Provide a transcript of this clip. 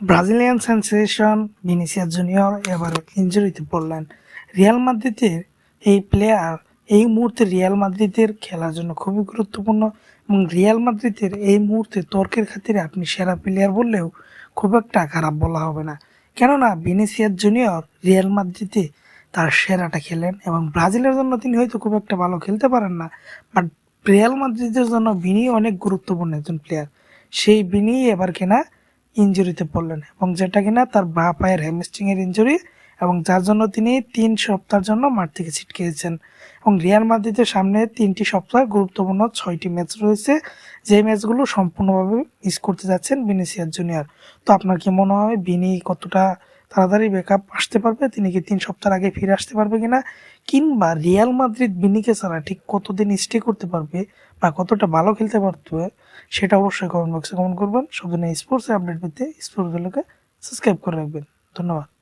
Brazilian sensation, Vinicius junior এবার ইঞ্জুরিতে পড়লেন। Real মাদ্রিদের এই প্লেয়ার এই মুহূর্তে রিয়াল মাদ্রিদের খেলার জন্য খুবই গুরুত্বপূর্ণ এবং রিয়াল মাদ্রিদের এই মুহূর্তে তর্কের খাতিরে আপনি সেরা প্লেয়ার বললেও খুব একটা খারাপ বলা হবে না। কেননা ভিনিসিয়াস জুনিয়র রিয়াল মাদ্রিদে তার সেরাটা খেলেন এবং ব্রাজিলের জন্য তিনি হয়তো খুব একটা ভালো খেলতে পারেন না, বাট রিয়াল মাদ্রিদের জন্য বিনি অনেক গুরুত্বপূর্ণ একজন প্লেয়ার। সেই বিনি এবার কিনা ইঞ্জুরিতে পড়লেন এবং যেটা কিনা তার বা পায়ের হ্যামস্ট্রিং এর ইঞ্জুরি এবং যার জন্য তিনি তিন সপ্তাহের জন্য মাঠ থেকে ছিটকেছেন। এবং রিয়াল মাদ্রিদের সামনে তিনটি সপ্তাহ গুরুত্বপূর্ণ ছয়টি ম্যাচ রয়েছে। যে ম্যাচগুলো সম্পূর্ণভাবে মিস করতে যাচ্ছেন বিনিসিয়ার জুনিয়র তো আপনার কি মনে হয় বিনি কতটা তাড়াতাড়ি ব্যাকআপ আসতে পারবে? তিনি কি তিন সপ্তাহ আগে ফিরে আসতে পারবে কিনা কিংবা রিয়াল মাদ্রিদ বিনিকে ছাড়া ঠিক কতদিন স্টে করতে পারবে? বা কতটা ভালো খেলতে পারবে সেটা অবশ্যই কমেন্ট বক্সে কমেন্ট করবেন। সব স্পোর্টসের আপডেট পেতে স্পোর্টসগুলোকে সাবস্ক্রাইব করে রাখবেন। ধন্যবাদ।